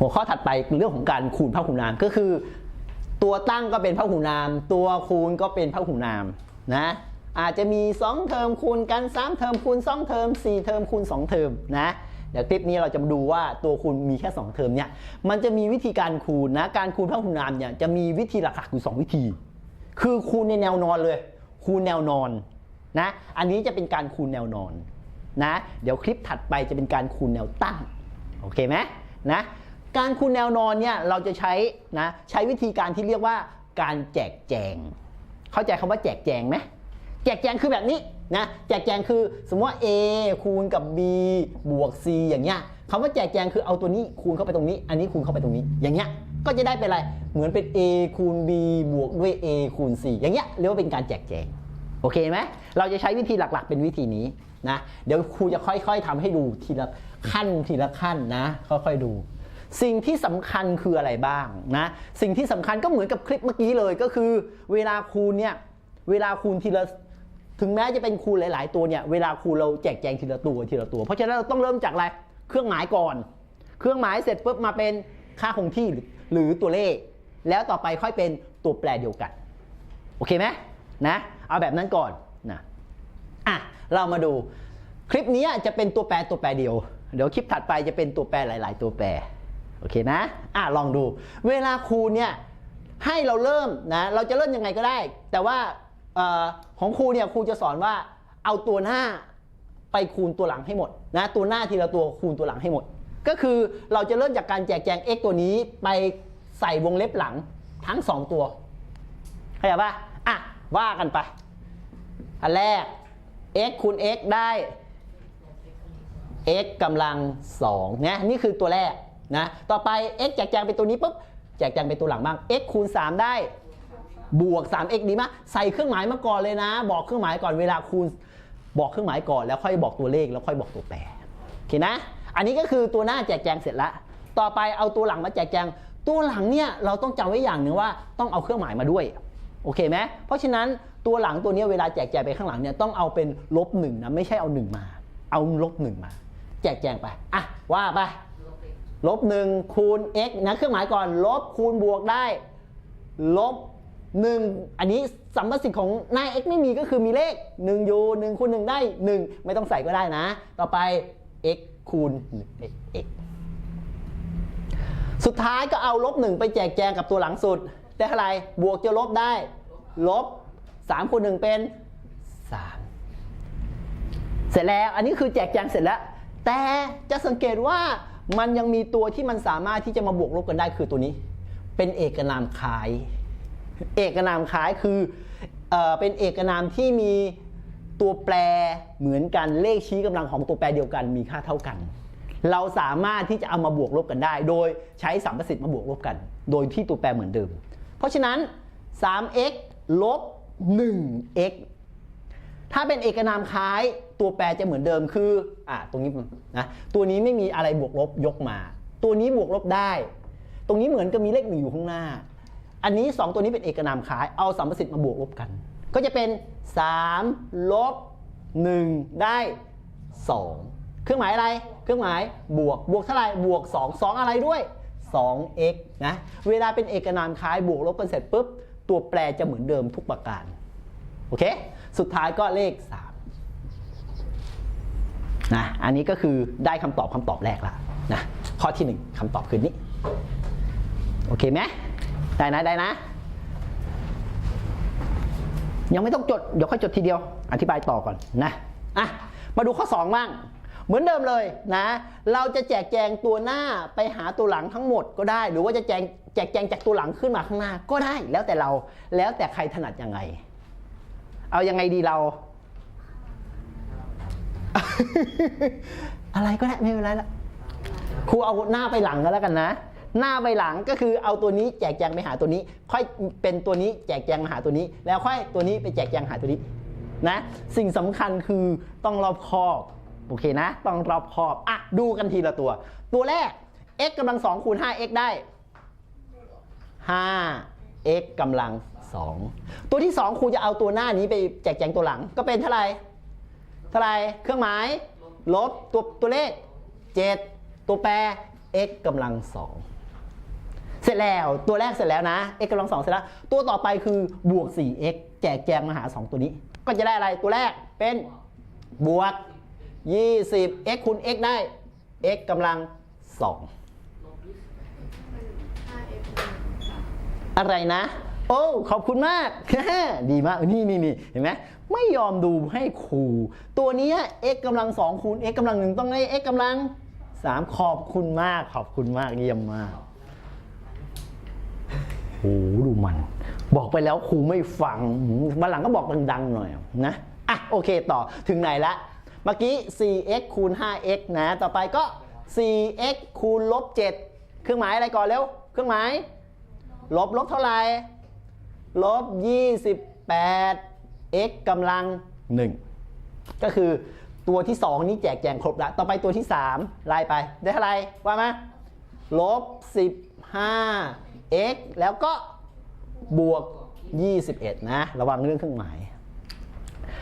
หัวข้อถัดไปเรื่องของการคูณพหุนามก็คือ ตัวตั้งก็เป็นพหุนาม ตัวคูณก็เป็นพหุนามนะอาจจะมี 2 เทอมคูณกัน 3 เทอมคูณ 2 เทอม 4 เทอมคูณ 2 เทอมนะเดี๋ยวคลิปนี้เราจะมาดูว่าตัวคูณมีแค่ 2 เทอมเนี่ยมันจะมีวิธีการคูณนะการคูณพหุนามเนี่ยจะมีวิธีหลักๆอยู่ 2 วิธี คือคูณในแนวนอนเลย คูณแนวนอนนะอันนี้จะเป็นการคูณแนวนอนนะเดี๋ยวคลิปถัดไปจะเป็นการคูณแนวตั้งโอเคไหมนะ การคูณแนวนอนเนี่ยเราจะใช้นะใช้วิธีการที่เรียกว่าการแจกแจง เข้าใจคำว่าแจกแจงไหมแจกแจงคือแบบนี้นะแจกแจงคือสมมติว่า A คูณกับ B บวก C อย่างเงี้ยคำว่าแจกแจงคือเอาตัวนี้คูณเข้าไปตรงนี้ อันนี้คูณเข้าไปตรงนี้ อย่างเงี้ยก็จะได้เป็นอะไร เหมือนเป็น A คูณ B บวกด้วย A คูณ C อย่างเงี้ยเรียกว่าเป็นการแจกแจงโอเคไหมเราจะใช้วิธีหลักๆ เป็นวิธีนี้นะเดี๋ยวครูจะค่อย ๆทำให้ดูทีละขั้นทีละขั้นนะ ค่อยๆดู สิ่งที่สำคัญคืออะไรบ้างนะสิ่งที่สำคัญก็เหมือนกับคลิปเมื่อกี้เลยก็คือ เวลาคูณเนี่ยเวลาคูณทีละถึงแม้จะเป็นคูณหลาย ๆ ตัวเนี่ยเวลาคูณเราแจกแจงทีละตัวทีละตัว เพราะฉะนั้นเราต้องเริ่มจากอะไรเครื่องหมายก่อน เครื่องหมายเสร็จปุ๊บมาเป็นค่าคงที่หรือหรือตัวเลข แล้วต่อไปค่อยเป็นตัวแปรเดียวกัน โอเคไหมนะเอาแบบนั้นก่อนนะอะเรามาดูคลิปนี้จะเป็นตัวแปรตัวแปรเดียว เดี๋ยวคลิปถัดไปจะเป็นตัวแปรหลาย ๆ ตัวแปร โอเคนะอะลองดู เวลาคูณเนี่ยให้เราเริ่มนะเราจะเริ่มยังไงก็ได้ แต่ว่าออของครูเนี่ยครูจะสอนว่าเอาตัวหน้าไปคูณตัวหลังให้หมดนะตัวหน้าทีละตัวคูณตัวหลังให้หมด ก็คือเราจะเริ่มจากการแจกแจง x ตัวนี้ไปใส่วงเล็บหลังทั้งสองตัวเข้าใจปะอะว่ากันไป อันแรก x คูณ x ได้ x กำลัง2นี่ยนี่คือตัวแรก นะต่อไป x แจกแจงเป็นตัวนี้ปุ๊บแจกแจงเป็นตัวหลังบ้าง x คูณ 3 ได้บวก 3x ดีมากใส่เครื่องหมายมาก่อนเลยนะ บอกเครื่องหมายก่อนเวลาคูณบอกเครื่องหมายก่อนแล้วค่อยบอกตัวเลขแล้วค่อยบอกตัวแปรโอเคนะ อันนี้ก็คือตัวหน้าแจกแจงเสร็จล้วต่อไปเอาตัวหลังมาแจกแจง ตัวหลังเนี่ยเราต้องจำไว้อย่างหนึ่งว่าต้องเอาเครื่องหมายมาด้วยโอเคไหมเพราะฉะนั้นตัวหลังตัวนี้เวลาแจกแจงไปข้างหลังเนี่ยต้องเอาเป็นลบหนึ่งนะไม่ใช่เอาหนึ่งมา เอาลบหนึ่งมา แจกแจงไปอะว่าไป ลบหนึ่งคูณ x นะเครื่องหมายก่อน ลบคูณบวกได้ ลบหนึ่งอันนี้สัมประสิทธิ์ของหน้า x ไม่มีก็คือมีเลข 1 อยู่ 1คูณ1ได้ 1 ไม่ต้องใส่ก็ได้นะ ต่อไป x คูณ x สุดท้ายก็เอาลบหนึ่งไปแจกแจงกับตัวหลังสุด ได้เท่าไหร่บวกจะลบได้ ลบ3คูณ1เป็น 3 เสร็จแล้วอันนี้คือแจกแจงเสร็จแล้ว แต่จะสังเกตว่า มันยังมีตัวที่มันสามารถที่จะมาบวกลบกันได้คือตัวนี้ เป็นเอกนามคล้าย เอกนามคล้ายคือเออเป็นเอกนามที่มีตัวแปรเหมือนกันเลขชี้กำลังของตัวแปรเดียวกันมีค่าเท่ากัน เราสามารถที่จะเอามาบวกลบกันได้ โดยใช้สัมประสิทธิ์มาบวกลบกัน โดยที่ตัวแปรเหมือนเดิม เพราะฉะนั้น 3x ลบ 1x ถ้าเป็นเอกนามคล้ายตัวแปรจะเหมือนเดิมคืออะตรงนี้นะตัวนี้ไม่มีอะไรบวกลบยกมา ตัวนี้บวกลบได้ ตรงนี้เหมือนกับมีเลขหนึ่งอยู่ข้างหน้า อันนี้ 2 ตัวนี้เป็นเอกนามคล้ายเอาสัมประสิทธิ์มาบวกลบกัน ก็จะเป็น3ลบ1ได้ 2 เครื่องหมายอะไร เครื่องหมายบวกบวกเท่าไหร่บวก 2 2 อะไรด้วย 2x นะเวลาเป็นเอกนามคล้ายบวกลบกันเสร็จปุ๊บตัวแปรจะเหมือนเดิมทุกประการ โอเค สุดท้ายก็เลข 3 นะ อันนี้ก็คือได้คำตอบคำตอบแรกละนะ ข้อที่ 1คำตอบคือนี้ โอเคไหมได้นะได้นะ ยังไม่ต้องจด เดี๋ยวค่อยจดทีเดียว อธิบายต่อก่อนนะ อะ มาดูข้อ2บ้าง เหมือนเดิมเลยนะ เราจะแจกแจงตัวหน้าไปหาตัวหลังทั้งหมดก็ได้ หรือว่าจะแจงแจกแจงจากตัวหลังขึ้นมาข้างหน้าก็ได้ แล้วแต่เรา แล้วแต่ใครถนัดยังไง เอายังไงดีเรา อะไรก็ได้ไม่เป็นไรละครูเอาหน้าไปหลังก็แล้วกันนะ หน้าไปหลังก็คือเอาตัวนี้แจกแจงไปหาตัวนี้ ค่อยเป็นตัวนี้แจกแจงมาหาตัวนี้ แล้วค่อยตัวนี้ไปแจกแจงหาตัวนี้นะ สิ่งสำคัญคือต้องรอบคอบโอเคนะ ต้องรอบคอบอะดูกันทีละตัว ตัวแรก x กำลัง2คูณ 5x ได้ 5x กำลัง 2 ตัวที่ 2 ครูจะเอาตัวหน้านี้ไปแจกแจงตัวหลัง ก็เป็นเท่าไหร่เท่าไหร่เครื่องหมาย ลบตัวตัวเลข 7 ตัวแปร x กำลังสองเสร็จแล้วตัวแรกเสร็จแล้วนะ x กำลังสองเสร็จแล้ว ตัวต่อไปคือบวก 4x แจกแจงมาหา 2 ตัวนี้ ก็จะได้อะไรตัวแรกเป็นบวก 20 x คูณ x ได้ x กำลังสองอะไรนะ โอ้ขอบคุณมาก ดีมาก นี่นี่นี่เห็นไหมไม่ยอมดูให้ครู ตัวนี้ x กำลังสองคูณ x กำลังหนึ่งต้องได้ x กำลังสามขอบคุณมาก ขอบคุณมากเยี่ยมมากโอ้ดูมัน บอกไปแล้วครูไม่ฟังมาหลังก็บอกดังๆหน่อยนะอะโอเคต่อถึงไหนละเมื่อกี้ 4x คูณ 5x นะ ต่อไปก็ 4x คูณลบ7เครื่องหมายอะไรก่อนเร็ว เครื่องหมาย ลบลบเท่าไหร่ ลบ 28 x กำลัง 1 ก็คือตัวที่ 2 นี้แจกแจงครบแล้ว ต่อไปตัวที่ 3 ไล่ไป ได้เท่าไหร่ว่ามาลบ 15 x แล้วก็บวก 21 นะ ระวังเรื่องเครื่องหมาย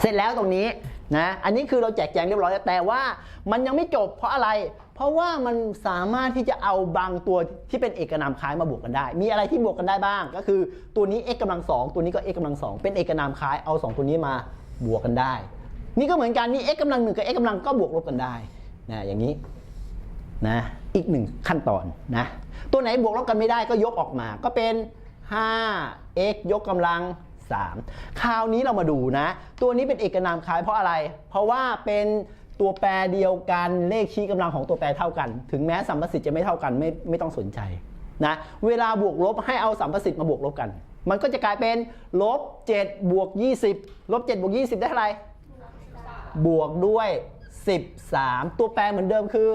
เสร็จแล้วตรงนี้นะ อันนี้คือเราแจกแจงเรียบร้อยแล้วแต่ว่ามันยังไม่จบเพราะอะไร เพราะว่ามันสามารถที่จะเอาบางตัวที่เป็นเอกนามคล้ายมาบวกกันได้ มีอะไรที่บวกกันได้บ้าง ก็คือตัวนี้ x กำลังสองตัวนี้ก็ x กำลังสองเป็นเอกนามคล้ายเอา 2 ตัวนี้มาบวกกันได้ นี่ก็เหมือนกันนี่ x กำลังหนึ่งกับ x กำลังก็บวกลบกันได้นะอย่างนี้นะอีกหนึ่งขั้นตอนนะตัวไหนบวกลบกันไม่ได้ก็ยกออกมาก็เป็น 5x ยกกำลัง 3 คราวนี้เรามาดูนะ ตัวนี้เป็นเอกนามคล้ายเพราะอะไร เพราะว่าเป็น ตัวแปรเดียวกันเลขชี้กำลังของตัวแปรเท่ากัน ถึงแม้สัมประสิทธิ์จะไม่เท่ากันไม่ไม่ต้องสนใจนะเวลาบวกลบให้เอาสัมประสิทธิ์มาบวกลบกัน มันก็จะกลายเป็นลบ7บวก20ลบ7บวก20 ได้เท่าไหร่บวกด้วย 13 ตัวแปรเหมือนเดิมคือ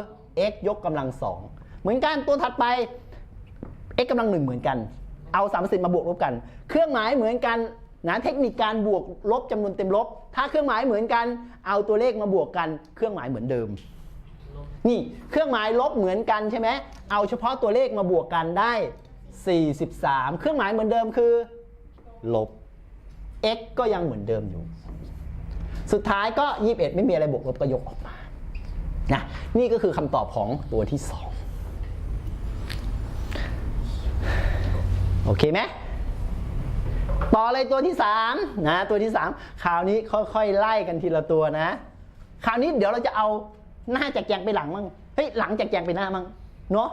x ยกกำลัง2เหมือนกันตัวถัดไป x กำลังหนึ่งเหมือนกัน เอาสามสิบมาบวกลบกัน เครื่องหมายเหมือนกัน นะเทคนิคการบวกลบจำนวนเต็มลบ ถ้าเครื่องหมายเหมือนกัน เอาตัวเลขมาบวกกัน เครื่องหมายเหมือนเดิม นี่เครื่องหมายลบเหมือนกันใช่ไหมเอาเฉพาะตัวเลขมาบวกกันได้ 43 เครื่องหมายเหมือนเดิมคือ ลบ x ก็ยังเหมือนเดิมอยู่ สุดท้ายก็ 21 ไม่มีอะไรบวกลบก็ยกออกมานะนี่ก็คือคำตอบของตัวที่ 2 โอเคไหม ต่อเลยตัวที่3นะตัวที่ 3 คราวนี้ค่อยๆไล่กันทีละตัวนะ คราวนี้เดี๋ยวเราจะเอาหน้าแจกแจงไปหลังมั่งเฮ้ยหลังแจกแจงไปหน้ามั่งเนาะ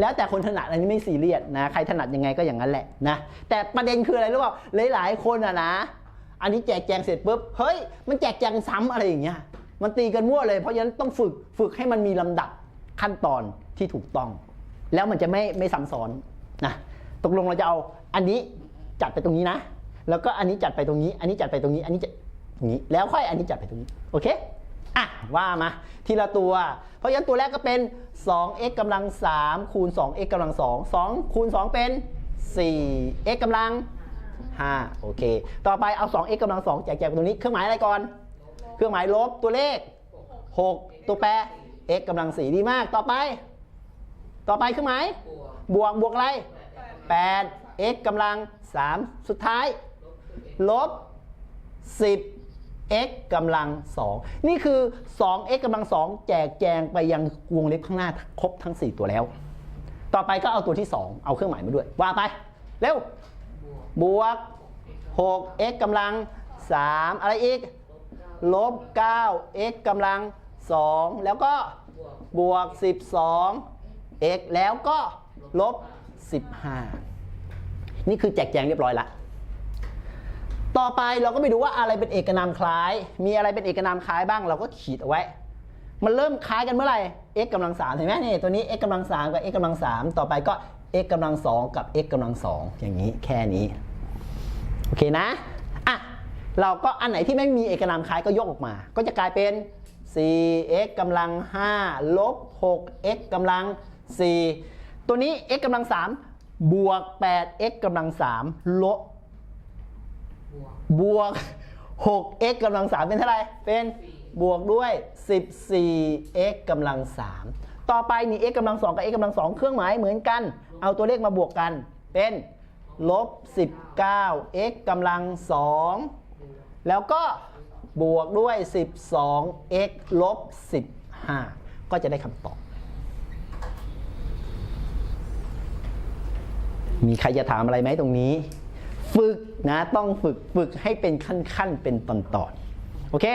แล้วแต่คนถนัดอันนี้ไม่ซีเรียสนะใครถนัดยังไงก็อย่างนั้นแหละนะแต่ประเด็นคืออะไรรู้เปล่าหลายๆคนอะนะ อันนี้แจกแจงเสร็จปุ๊บเฮ้ยมันแจกแจงซ้ำอะไรอย่างเงี้ยมันตีกันมั่วเลย เพราะฉะนั้นต้องฝึกฝึกให้มันมีลำดับขั้นตอนที่ถูกต้อง แล้วมันจะไม่ไม่ซ้ำซ้อนนะตกลงเราจะเอาอันนี้ จัดไปตรงนี้นะ แล้วก็อันนี้จัดไปตรงนี้ อันนี้จัดไปตรงนี้ อันนี้จะอย่างนี้ แล้วค่อยอันนี้จัดไปตรงนี้ โอเค อะ ว่ามา ทีละตัว เพราะฉะนั้นตัวแรกก็เป็น 2x กำลัง3คูณ 2x กำลัง 2 2 คูณ 2 เป็น 4x กำลัง 5 โอเค ต่อไปเอา 2x กำลัง 2 แจกแจกตรงนี้ เครื่องหมายอะไรก่อน เครื่องหมายลบ ตัวเลข 6 ตัวแปร x กำลัง 4 ดีมาก ต่อไป ต่อไปเครื่องหมาย บวก บวกอะไร 8 x กำลัง 3 สุดท้าย ลบ 10 x กำลัง 2 นี่คือ 2 x กำลัง 2 แจกแจงไปยังวงเล็บข้างหน้าครบทั้ง 4 ตัวแล้ว ต่อไปก็เอาตัวที่ 2 เอาเครื่องหมายมาด้วย ว่าไป เร็ว บวก 6 x กำลัง 3 อะไรอีก ลบ 9 x กำลัง 2 แล้วก็บวก 12 x แล้วก็ลบ 15 นี่คือแจกแจงเรียบร้อยละต่อไปเราก็ไปดูว่าอะไรเป็นเอกนามคล้าย มีอะไรเป็นเอกนามคล้ายบ้างเราก็ขีดเอาไว้ มันเริ่มคล้ายกันเมื่อไหร่ x กำลัง3เห็นไหมนี่ตัวนี้ x กำลัง3กับ x กำลัง3ต่อไปก็ x กำลัง2กับ x กำลัง2อย่างนี้แค่นี้ โอเคนะอะเราก็อันไหนที่ไม่มีเอกนามคล้ายก็ยกออกมา ก็จะกลายเป็น 4x กำลัง5ลบ 6x กำลัง4ตัวนี้ x กำลัง3 บวก 8x กำลัง3ลบบวก 6x กำลัง3เป็นเท่าไหร่ เป็นบวกด้วย 14x กำลัง3ต่อไปนี่ x กำลัง2กับ x กำลัง2เครื่องหมายเหมือนกัน เอาตัวเลขมาบวกกัน เป็นลบ 19x กำลัง2แล้วก็บวกด้วย 12x ลบ 15 ก็จะได้คำตอบ มีใครจะถามอะไรไหมตรงนี้ ฝึกนะต้องฝึกฝึกให้เป็นขั้นๆเป็นตอนๆโอเค